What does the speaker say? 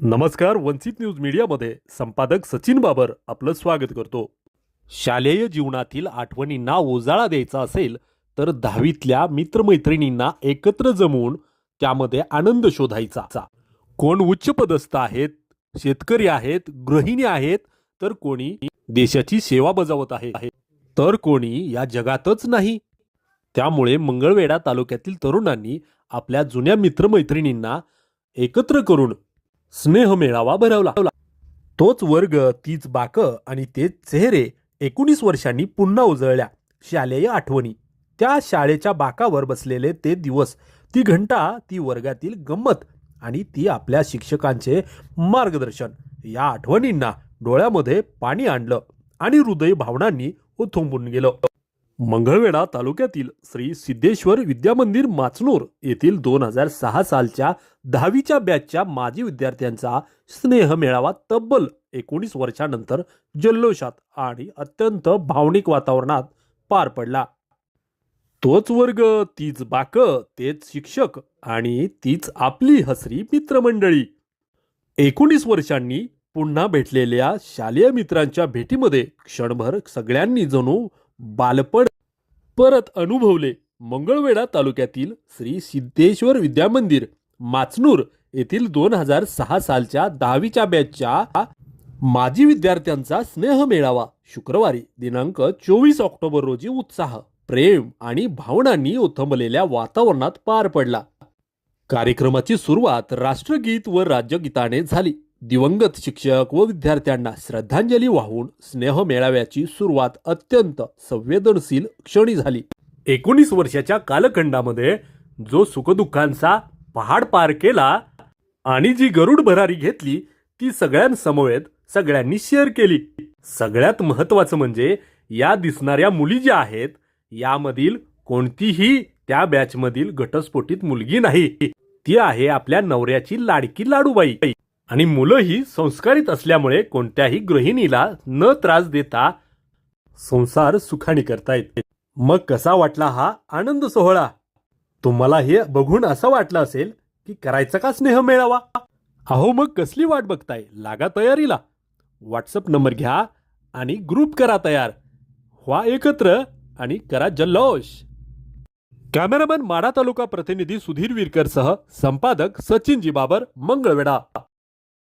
नमस्कार वंचित न्यूज मीडियामध्ये संपादक सचिन बाबर आपलं स्वागत करतो. शालेय जीवनातील आठवणींना उजाळा द्यायचा असेल तर दहावीतल्या मित्रमैत्रिणींना एकत्र जमवून त्यामध्ये आनंद शोधायचा. कोण उच्च पदस्थ आहेत शेतकरी आहेत गृहिणी आहेत तर कोणी देशाची सेवा बजावत आहे. तर कोणी या जगातच नाही. त्यामुळे मंगळवेढा तालुक्यातील तरुणांनी आपल्या जुन्या मित्रमैत्रिणींना एकत्र करून स्नेह मेळावा भरवला. तोच वर्ग तीच बाक आणि तेच चेहरे एकोणीस वर्षांनी पुन्हा उजळल्या शालेय आठवणी. त्या शाळेच्या बाकावर बसलेले ते दिवस ती घंटा ती वर्गातील गंमत आणि ती आपल्या शिक्षकांचे मार्गदर्शन या आठवणींना डोळ्यामध्ये पाणी आणलं आणि हृदय भावनांनी उथंबून गेलं. मंगळवेढा तालुक्यातील श्री सिद्धेश्वर विद्यामंदिर माचनूर येथील दोन हजार सहा सालच्या दहावीच्या बॅचच्या माजी विद्यार्थ्यांचा स्नेह मेळावा तब्बल एकोणीस वर्षानंतर जल्लोषात आणि अत्यंत भावनिक वातावरणात पार पडला. तोच वर्ग तीच बाक तेच शिक्षक आणि तीच आपली हसरी मित्रमंडळी. एकोणीस वर्षांनी पुन्हा भेटलेल्या शालेय मित्रांच्या भेटीमध्ये क्षणभर सगळ्यांनी जणू बालपण परत अनुभवले मंगळवेढा तालुक्यातील श्री सिद्धेश्वर विद्यामंदिर माचनूर येथील दोन हजार सहा सालच्या दहावीच्या बॅचच्या माजी विद्यार्थ्यांचा स्नेह मेळावा शुक्रवारी दिनांक चोवीस ऑक्टोबर रोजी उत्साह प्रेम आणि भावनांनी उथंबलेल्या वातावरणात पार पडला. कार्यक्रमाची सुरुवात राष्ट्रगीत व राज्यगीताने झाली. दिवंगत शिक्षक व विद्यार्थ्यांना श्रद्धांजली वाहून स्नेह मेळाव्याची सुरुवात अत्यंत संवेदनशील क्षणी झाली. एकोणीस वर्षाच्या कालखंडामध्ये जो सुखदुःखांचा पहाड पार केला आणि जी गरुड भरारी घेतली ती सगळ्यांसमवेत सगळ्यांनी शेअर केली. सगळ्यात महत्वाचं म्हणजे या दिसणाऱ्या मुली ज्या आहेत यामधील कोणतीही त्या बॅचमधील घटस्फोटीत मुलगी नाही. ती आहे आपल्या नवऱ्याची लाडकी लाडूबाई. आणि मुलंही संस्कारित असल्यामुळे कोणत्याही गृहिणीला न त्रास देता संसार सुखाने करता येते. मग कसा वाटला हा आनंद सोहळा? तुम्हाला हे बघून असं वाटलं असेल की करायचा का स्नेह मिळावा? अहो मग कसली वाट बघताय? लागा तयारीला. व्हॉट्सअप नंबर घ्या आणि ग्रुप करा तयार. व्हा एकत्र आणि करा जल्लोष. कॅमेरामॅन माडा तालुका प्रतिनिधी सुधीर विरकरसह संपादक सचिनजी बाबर मंगळवेढा.